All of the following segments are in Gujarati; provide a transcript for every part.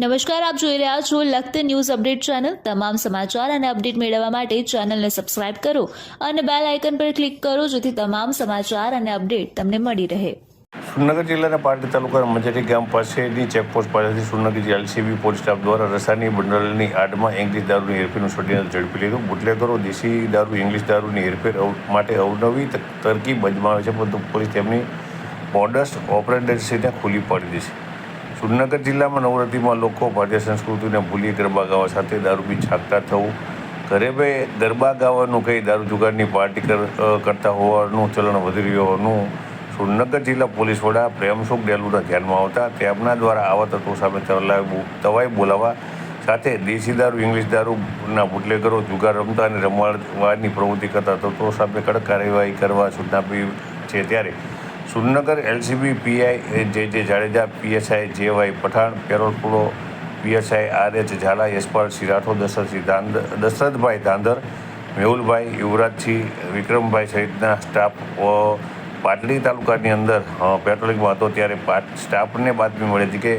નમસ્કાર, આપ જોઈ રહ્યા છો લખત ન્યૂઝ અપડેટ ચેનલ. તમામ સમાચાર અને અપડેટ મેળવવા માટે ચેનલને સબસ્ક્રાઇબ કરો અને બેલ આઇકન પર ક્લિક કરો જેથી તમામ સમાચાર અને અપડેટ તમને મળી રહે. સુરનગર જિલ્લાના પાટડી તાલુકા મજરી ગામ પાસેની ચેકપોસ્ટ પાસેથી સુરનગર જિલ્લા એલસીબી પોલીસ સ્ટાફ દ્વારા રસાની બંડલની આડમાં ઇંગ્લિશ દારૂની હેરફેરનું ષડયંત્ર ઝડપી લીધું. બુટલેગરો દેશી દારૂ, ઇંગ્લિશ દારૂની હેરફેર માટે અવનવી તરકીબ અજમાવે છે, પરંતુ પોલીસ તેમની મોડસ ઓપરેટર્સીને ખુલ્લી પાડી દેશે સુરનગર જિલ્લામાં નવરાત્રિમાં લોકો ભારતીય સંસ્કૃતિને ભૂલી ગરબા ગાવા સાથે દારૂ બી છાકતા થવું. ઘરે બે ગરબા ગાવાનું કંઈ દારૂ જુગારની પાર્ટી કર- કરતા હોવાનું ચલણ વધી રહ્યું હોવાનું સુરનગર જિલ્લા પોલીસ વડા પ્રેમસુખ ડેલુના ધ્યાનમાં આવતા તેમના દ્વારા આવા તત્વો સામે તવાઈ બોલાવવા સાથે દેશી દારૂ, ઇંગ્લિશ દારૂના બુટલેગરો, જુગાર રમતા અને રમવાની પ્રવૃત્તિ કરતા તત્વો સામે કડક કાર્યવાહી કરવા સૂચના આપી છે ત્યારે Surnagar LCB, PI J J Jadeja, PSI J Y Pathan પેરોલપુરો PSI R H Zala, Yashpal Singh Rathod Dasharathsinh Dhandhar Dasharathbhai Dhandhar, Mehulbhai Yuvrajsinh, Vikrambhai સહિતના સ્ટાફ પાટડી તાલુકાની અંદર પેટ્રોલિંગમાં હતો ત્યારે સ્ટાફને બાતમી મળી હતી કે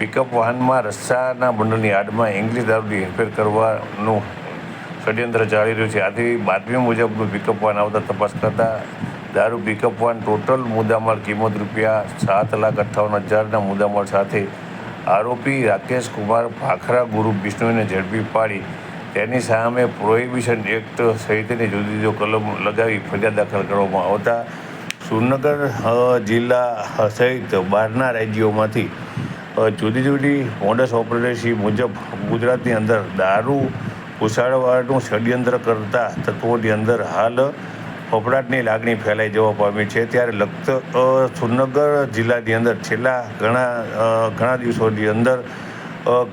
પિકઅપ વાહનમાં રસ્સાના બંડલની આડમાં ઇંગ્લિશ દારૂની હેરફેર કરવાનું ષડયંત્ર ચાલી રહ્યું છે. આથી બાતમી મુજબનું પિકઅપ વાન આવતા તપાસ કરતા દારૂ પિકઅપ વાન ટોટલ મુદ્દામાલ કિંમત રૂપિયા સાત લાખ અઠ્ઠાવન હજારના મુદ્દામાલ સાથે આરોપી રાકેશ કુમાર ભાખરા, ગુરુ વિષ્ણુને ઝડપી પાડી. તેની સામે પ્રોહિબિશન એક્ટ સહિતની જુદી જુદી કલમ લગાવી ફરિયાદ દાખલ કરવામાં આવતા સુરનગર જિલ્લા સહિત બહારના રાજ્યોમાંથી જુદી જુદી મોડસ ઓપરેટરશી મુજબ ગુજરાતની અંદર દારૂ ઘુસાડવાનું ષડયંત્ર કરતા તત્વોની અંદર હાલ ફફડાટની લાગણી ફેલાઈ જવા પામી છે. ત્યારે લખત સુરનગર જિલ્લાની અંદર છેલ્લા ઘણા ઘણા દિવસોની અંદર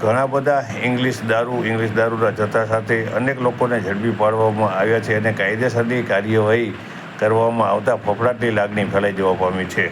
ઘણા બધા ઇંગ્લિશ દારૂ, ઇંગ્લિશ દારૂના જથ્થા સાથે અનેક લોકોને ઝડપી પાડવામાં આવ્યા છે અને કાયદેસરની કાર્યવાહી કરવામાં આવતા ફફડાટની લાગણી ફેલાઈ જવા પામી છે.